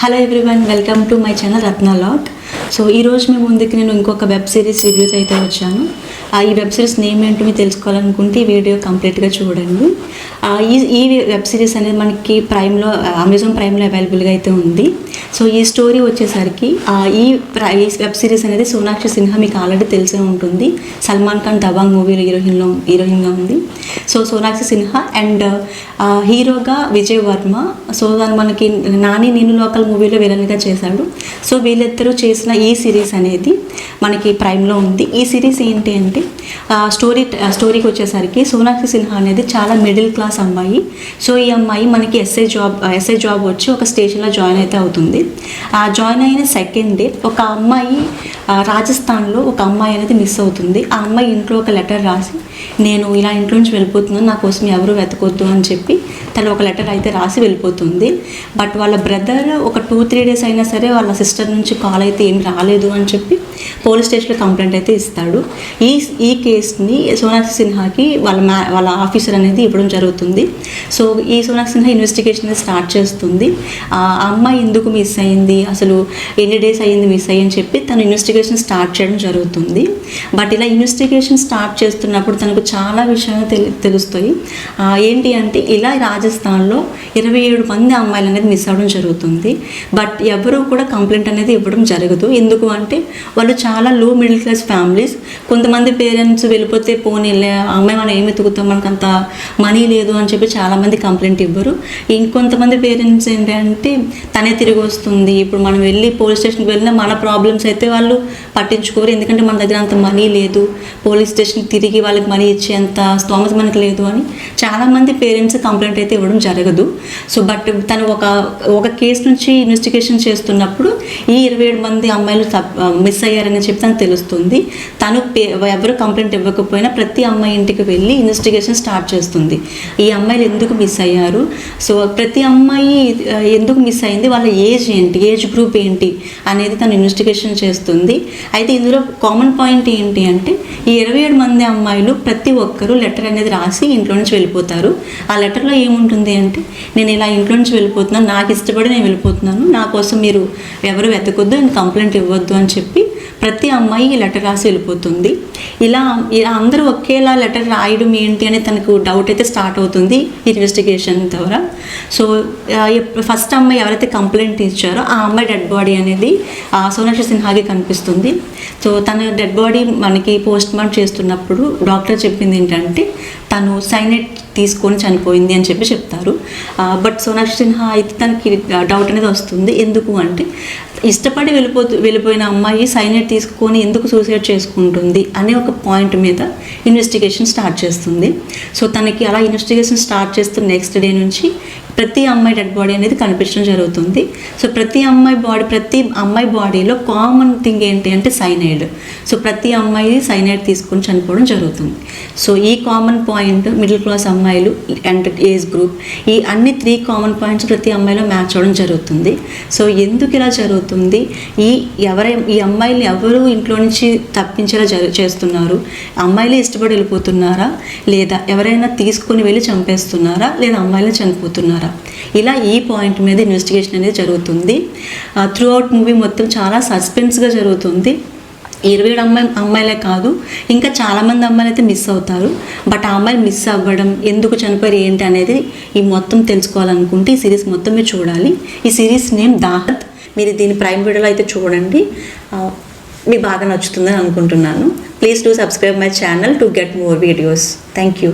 Hello everyone welcome to my channel Ratna lot so ఈరోజు మీ ముందుకి నేను ఇంకొక వెబ్ సిరీస్ రివ్యూతో అయితే వచ్చాను. ఈ వెబ్ సిరీస్ నేమ్ ఏంటో మీరు తెలుసుకోవాలనుకుంటే ఈ వీడియో కంప్లీట్గా చూడండి. ఈ ఈ వెబ్ సిరీస్ అనేది మనకి ప్రైమ్లో అమెజాన్ ప్రైమ్లో అవైలబుల్గా అయితే ఉంది. సో ఈ స్టోరీ వచ్చేసరికి ఈ ఈ వెబ్ సిరీస్ అనేది సోనాక్షి సిన్హా మీకు ఆల్రెడీ తెలిసే ఉంటుంది. సల్మాన్ ఖాన్ దబాంగ్ మూవీలో హీరోయిన్లో హీరోయిన్గా ఉంది. సో సోనాక్షి సిన్హా అండ్ హీరోగా విజయ్ వర్మ. సో దాని మనకి నాని నేను లోకల్ మూవీలో విలన్గా చేశాడు. సో వీళ్ళిద్దరూ చేసిన ఈ సిరీస్ అనేది మనకి ప్రైమ్లో ఉంది. ఈ సిరీస్ ఏంటి అంటే ఆ, స్టోరీ స్టోరీకి వచ్చేసరికి సోనాక్షి సిన్హా అనేది చాలా మిడిల్ క్లాస్ అమ్మాయి. సో ఈ అమ్మాయి మనకి ఎస్ఐ జాబ్ ఎస్ఐ జాబ్ వచ్చి ఒక స్టేషన్లో జాయిన్ అయితే అవుతుంది. ఆ జాయిన్ అయిన సెకండ్ డే ఒక అమ్మాయి రాజస్థాన్లో ఒక అమ్మాయి అనేది మిస్ అవుతుంది. ఆ అమ్మాయి ఇంట్లో ఒక లెటర్ రాసి నేను ఇలా ఇంట్లో నుంచి వెళ్ళిపోతున్నాను నా కోసం ఎవరు వెతకొద్దు అని చెప్పి తను ఒక లెటర్ అయితే రాసి వెళ్ళిపోతుంది. బట్ వాళ్ళ బ్రదర్ ఒక టూ త్రీ డేస్ అయినా సరే వాళ్ళ సిస్టర్ నుంచి కాల్ అయితే ఏం రాలేదు అని చెప్పి పోలీస్ స్టేషన్లో కంప్లైంట్ అయితే ఇస్తాడు. ఈ ఈ కేసుని సోనాక్షి సిన్హాకి వాళ్ళ మ్యా వాళ్ళ ఆఫీసర్ అనేది ఇవ్వడం జరుగుతుంది. సో ఈ సోనాక్షి సిన్హా ఇన్వెస్టిగేషన్ అనేది స్టార్ట్ చేస్తుంది. ఆ అమ్మాయి ఎందుకు మిస్ అయింది? అసలు ఎన్ని డేస్ అయ్యింది మిస్ అయ్యి అని చెప్పి తను ఇన్వెస్టిగేషన్ స్టార్ట్ చేయడం జరుగుతుంది. బట్ ఇలా ఇన్వెస్టిగేషన్ స్టార్ట్ చేస్తున్నప్పుడు తనకు చాలా విషయాలు తెలి తెలుస్తాయి. ఏంటి అంటే ఇలా రాజస్థాన్లో ఇరవై ఏడు మంది అమ్మాయిలు అనేది మిస్ అవ్వడం జరుగుతుంది. బట్ ఎవరు కూడా కంప్లైంట్ అనేది ఇవ్వడం జరగదు. ఎందుకు అంటే వాళ్ళు చాలా లో మిడిల్ క్లాస్ ఫ్యామిలీస్ కొంతమంది పేరెంట్స్ వెళ్ళిపోతే పోనీలే ఆ అమ్మాయి మనం ఏమి ఎత్తుకుతాం మనకు అంత మనీ లేదు అని చెప్పి చాలామంది కంప్లైంట్ ఇవ్వరు. ఇంకొంతమంది పేరెంట్స్ ఏంటంటే తనే తిరిగి వస్తుంది. ఇప్పుడు మనం వెళ్ళి పోలీస్ స్టేషన్కి వెళ్ళినా మన ప్రాబ్లమ్స్ అయితే వాళ్ళు పట్టించుకోరు. ఎందుకంటే మన దగ్గర అంత మనీ లేదు. పోలీస్ స్టేషన్ తిరిగి వాళ్ళకి మనీ ఇచ్చేంత స్తోమత మనకు లేదు అని చాలామంది పేరెంట్స్ కంప్లైంట్ అయితే ఇవ్వడం జరగదు. సో బట్ తను ఒక ఒక కేసు నుంచి ఇన్వెస్టిగేషన్ చేస్తున్నప్పుడు ఈ ఇరవై ఏడు మంది అమ్మాయిలు మిస్ అయ్యారని చెప్పి తనకు తెలుస్తుంది. తను ఎవరు ఎవరు కంప్లైంట్ ఇవ్వకపోయినా ప్రతి అమ్మాయి ఇంటికి వెళ్ళి ఇన్వెస్టిగేషన్ స్టార్ట్ చేస్తుంది. ఈ అమ్మాయిలు ఎందుకు మిస్ అయ్యారు? సో ప్రతి అమ్మాయి ఎందుకు మిస్ అయింది? వాళ్ళ ఏజ్ ఏంటి? ఏజ్ గ్రూప్ ఏంటి? అనేది తను ఇన్వెస్టిగేషన్ చేస్తుంది. అయితే ఇందులో కామన్ పాయింట్ ఏంటి అంటే ఈ ఇరవై ఏడు మంది అమ్మాయిలు ప్రతి ఒక్కరూ లెటర్ అనేది రాసి ఇంట్లో నుంచి వెళ్ళిపోతారు. ఆ లెటర్లో ఏముంటుంది అంటే నేను ఇలా ఇంట్లో నుంచి వెళ్ళిపోతున్నాను నాకు ఇష్టపడి నేను వెళ్ళిపోతున్నాను నా కోసం మీరు ఎవరు వెతకొద్దు నేను కంప్లైంట్ ఇవ్వద్దు అని చెప్పి ప్రతి అమ్మాయి ఈ లెటర్ రాసి వెళ్ళిపోతుంది. ఇలా ఇలా అందరూ ఒకేలా లెటర్ రాయడం ఏంటి అని తనకు డౌట్ అయితే స్టార్ట్ అవుతుంది ఇన్వెస్టిగేషన్ ద్వారా. సో ఫస్ట్ అమ్మాయి ఎవరైతే కంప్లైంట్ ఇచ్చారో ఆ అమ్మాయి డెడ్ బాడీ అనేది సోనాక్షి సిన్హాకి కనిపిస్తుంది. సో తన డెడ్ బాడీ మనకి పోస్ట్ మార్టం చేస్తున్నప్పుడు డాక్టర్ చెప్పింది ఏంటంటే తను సైనైట్ తీసుకొని చనిపోయింది అని చెప్పి చెప్తారు. బట్ సోనాక్షి సిన్హా అయితే తనకి డౌట్ అనేది వస్తుంది. ఎందుకు అంటే ఇష్టపడి వెళ్ళిపోతూ వెళ్ళిపోయిన అమ్మాయి సైనైట్ తీసుకొని ఎందుకు సూసైడ్ చేసుకుంటుంది అనే ఒక పాయింట్ మీద ఇన్వెస్టిగేషన్ స్టార్ట్ చేస్తుంది. సో తనకి అలా ఇన్వెస్టిగేషన్ స్టార్ట్ చేస్తున్న నెక్స్ట్ డే నుంచి ప్రతి అమ్మాయి డెడ్ బాడీ అనేది కనిపించడం జరుగుతుంది. సో ప్రతి అమ్మాయి బాడీ ప్రతి అమ్మాయి బాడీలో కామన్ థింగ్ ఏంటి అంటే సైనైడ్ సో ప్రతి అమ్మాయి సైనైడ్ తీసుకొని చనిపోవడం జరుగుతుంది. సో ఈ కామన్ పాయింట్ మిడిల్ క్లాస్ అమ్మాయిలు అండ్ ఏజ్ గ్రూప్ ఈ అన్ని త్రీ కామన్ పాయింట్స్ ప్రతి అమ్మాయిలో మ్యాచ్ అవ్వడం జరుగుతుంది. సో ఎందుకు ఇలా జరుగుతుంది? ఈ ఎవరై ఈ అమ్మాయిలు ఎవరు ఇంట్లో నుంచి తప్పించేలా చేస్తున్నారు? అమ్మాయిలే ఇష్టపడి వెళ్ళిపోతున్నారా? లేదా ఎవరైనా తీసుకొని వెళ్ళి చంపేస్తున్నారా? లేదా అమ్మాయిలు చనిపోతున్నారా? ఇలా ఈ పాయింట్ మీద ఇన్వెస్టిగేషన్ అనేది జరుగుతుంది. త్రూ అవుట్ మూవీ మొత్తం చాలా సస్పెన్స్గా జరుగుతుంది. ఇరవై ఏడు అమ్మాయి అమ్మాయిలే కాదు ఇంకా చాలామంది అమ్మాయిలు అయితే మిస్ అవుతారు. బట్ ఆ అమ్మాయిలు మిస్ అవ్వడం ఎందుకు చనిపోయారు ఏంటి అనేది ఈ మొత్తం తెలుసుకోవాలనుకుంటే ఈ సిరీస్ మొత్తం మీరు చూడాలి. ఈ సిరీస్ నేమ్ దాహత్. మీరు దీని ప్రైమ్ వీడియోలో అయితే చూడండి. మీకు బాగా నచ్చుతుందని అనుకుంటున్నాను. Please do subscribe my channel to get more videos thank you